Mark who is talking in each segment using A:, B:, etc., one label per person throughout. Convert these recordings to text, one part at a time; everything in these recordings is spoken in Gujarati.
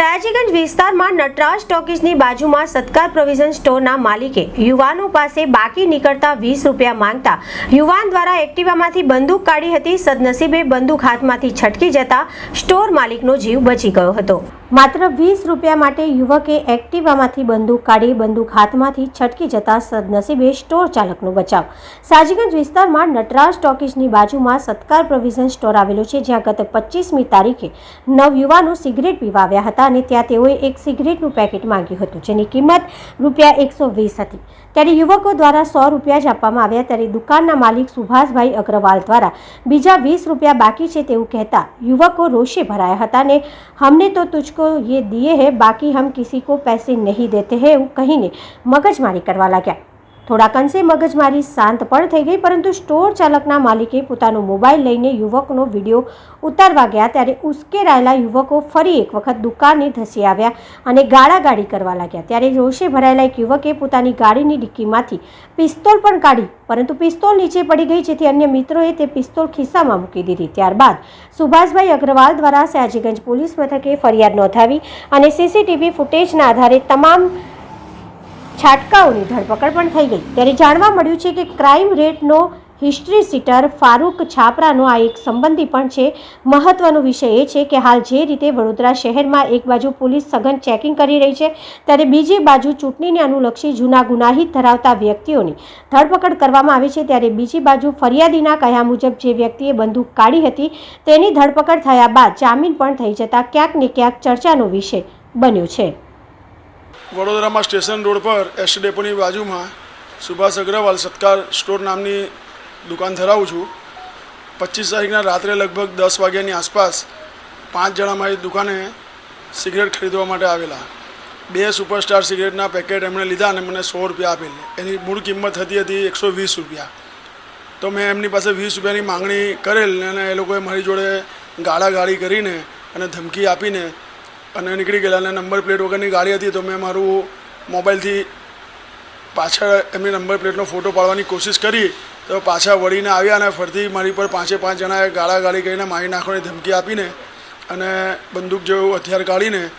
A: સયાજીગંજ વિસ્તારમાં નટરાજ ટોકીઝની બાજુમાં સત્કાર પ્રોવિઝન સ્ટોરના માલિકે યુવાનો પાસે બાકી નીકળતા વીસ રૂપિયા માંગતા યુવાન દ્વારા એક્ટિવામાંથી બંદૂક કાઢી હતી. સદનસીબે બંદૂક હાથમાંથી છટકી જતા સ્ટોર માલિકનો જીવ બચી ગયો હતો. માત્ર વીસ રૂપિયા માટે યુવકે એક્ટિવામાંથી બંદૂક કાઢી બંદૂક હાથમાંથી છટકી જતા સદનસીબે સ્ટોર ચાલકનો બચાવ. સાજીગંજ વિસ્તારમાં નટરાજ ટોકીઝની બાજુમાં સત્કાર પ્રોવિઝન સ્ટોર આવેલો છે, જ્યાં ગત પચીસમી તારીખે નવ યુવાનો સિગરેટ પીવા આવ્યા હતા. અને ત્યાં તેઓએ એક સિગરેટનું પેકેટ માંગ્યું હતું, જેની કિંમત રૂપિયા એકસો વીસ હતી. ત્યારે યુવકો દ્વારા સો રૂપિયા જ આપવામાં આવ્યા, ત્યારે દુકાનના માલિક સુભાષભાઈ અગ્રવાલ દ્વારા બીજા વીસ રૂપિયા બાકી છે તેવું કહેતા યુવકો રોષે ભરાયા હતા ને હમને તો તુજકો યે દિયે હે, બાકી હમ કિસી કો પૈસે નહીં દેતે હે એવું કહીને મગજમારી કરવા લાગ્યા. થોડાક અંશે મગજમારી શાંત પણ થઈ ગઈ, પરંતુ સ્ટોર ચાલકના માલિકે પોતાનો મોબાઈલ લઈને યુવકનો વીડિયો ઉતારવા ગયા ત્યારે ઉશ્કેરાયેલા યુવકો ફરી એક વખત દુકાને ધસી આવ્યા અને ગાળાગાળી કરવા લાગ્યા. ત્યારે રોષે ભરાયેલા એક યુવકે પોતાની ગાડીની ડિક્કીમાંથી પિસ્તોલ પણ કાઢી, પરંતુ પિસ્તોલ નીચે પડી ગઈ, જેથી અન્ય મિત્રોએ તે પિસ્તોલ ખિસ્સામાં મૂકી દીધી. ત્યારબાદ સુભાષભાઈ અગ્રવાલ દ્વારા સયાજીગંજ પોલીસ મથકે ફરિયાદ નોંધાવી અને સીસીટીવી ફૂટેજના આધારે તમામ છાટકાઓની ધરપકડ પણ થઈ ગઈ. ત્યારે જાણવા મળ્યું છે કે ક્રાઇમ રેટનો હિસ્ટ્રી સીટર ફારૂક છાપરાનો આ એક સંબંધી પણ છે. મહત્વનો વિષય એ છે કે હાલ જે રીતે વડોદરા શહેરમાં એક બાજુ પોલીસ સઘન ચેકિંગ કરી રહી છે, ત્યારે બીજી બાજુ ચૂંટણીને અનુલક્ષી જૂના ગુનાહિત ધરાવતા વ્યક્તિઓની ધરપકડ કરવામાં આવી છે. ત્યારે બીજી બાજુ ફરિયાદીના કહ્યા મુજબ જે વ્યક્તિએ બંદૂક કાઢી હતી, તેની ધરપકડ થયા બાદ જામીન પણ થઈ જતા ક્યાંક ને ક્યાંક ચર્ચાનો વિષય બન્યો છે.
B: વડોદરામાં સ્ટેશન રોડ પર એસ ડેપોની બાજુમાં સુભાષ અગ્રવાલ સત્કાર સ્ટોર નામની દુકાન ધરાવું છું. પચીસ તારીખના રાત્રે લગભગ દસ વાગ્યાની આસપાસ પાંચ જણા મારી દુકાને સિગરેટ ખરીદવા માટે આવેલા. બે સુપરસ્ટાર સિગરેટના પેકેટ એમણે લીધા અને મને સો રૂપિયા આપેલી. એની મૂળ કિંમત થતી હતી એકસો વીસ રૂપિયા. તો મેં એમની પાસે વીસ રૂપિયાની માંગણી કરેલ અને એ લોકોએ મારી જોડે ગાળાગાળી કરીને અને ધમકી આપીને અને નીકળી ગયેલા અને નંબર પ્લેટ વગરની ગાડી હતી તો મેં મારું મોબાઈલથી પાછળ એમની નંબર પ્લેટનો ફોટો પાડવાની કોશિશ કરી તો પાછા વળીને આવ્યા અને ફરતી મારી પર પાંચે પાંચ જણાએ ગાળાગાળી કરીને મારી નાખવાની ધમકી આપીને અને બંદૂક જેવું હથિયાર કાઢીને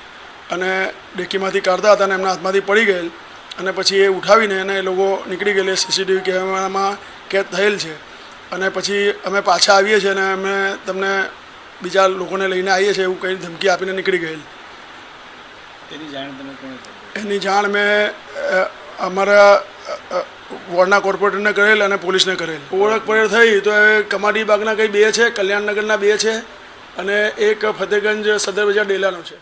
B: અને ડેકીમાંથી કાઢતા હતા અને એમના હાથમાંથી પડી ગયેલ. અને પછી એ ઉઠાવીને અને એ લોકો નીકળી ગયેલી સીસીટીવી કેમેરામાં કેદ થયેલ છે. અને પછી અમે પાછા આવીએ છીએ અને અમે તમને બીજા લોકોને લઈને આવીએ છીએ એવું કંઈ ધમકી આપીને નીકળી ગયેલ
C: તેની જાણ તમે કોને કરી
B: એની જાણ મેં અમારા વોર્ડના કોર્પોરેટરને કરેલ અને પોલીસને કરેલ. ઓળખ પડેલ થઈ તો એ કમાટી બાગના કંઈ બે છે, કલ્યાણનગરના બે છે અને એક ફતેગંજ સદર બજાર ડેલાનો છે.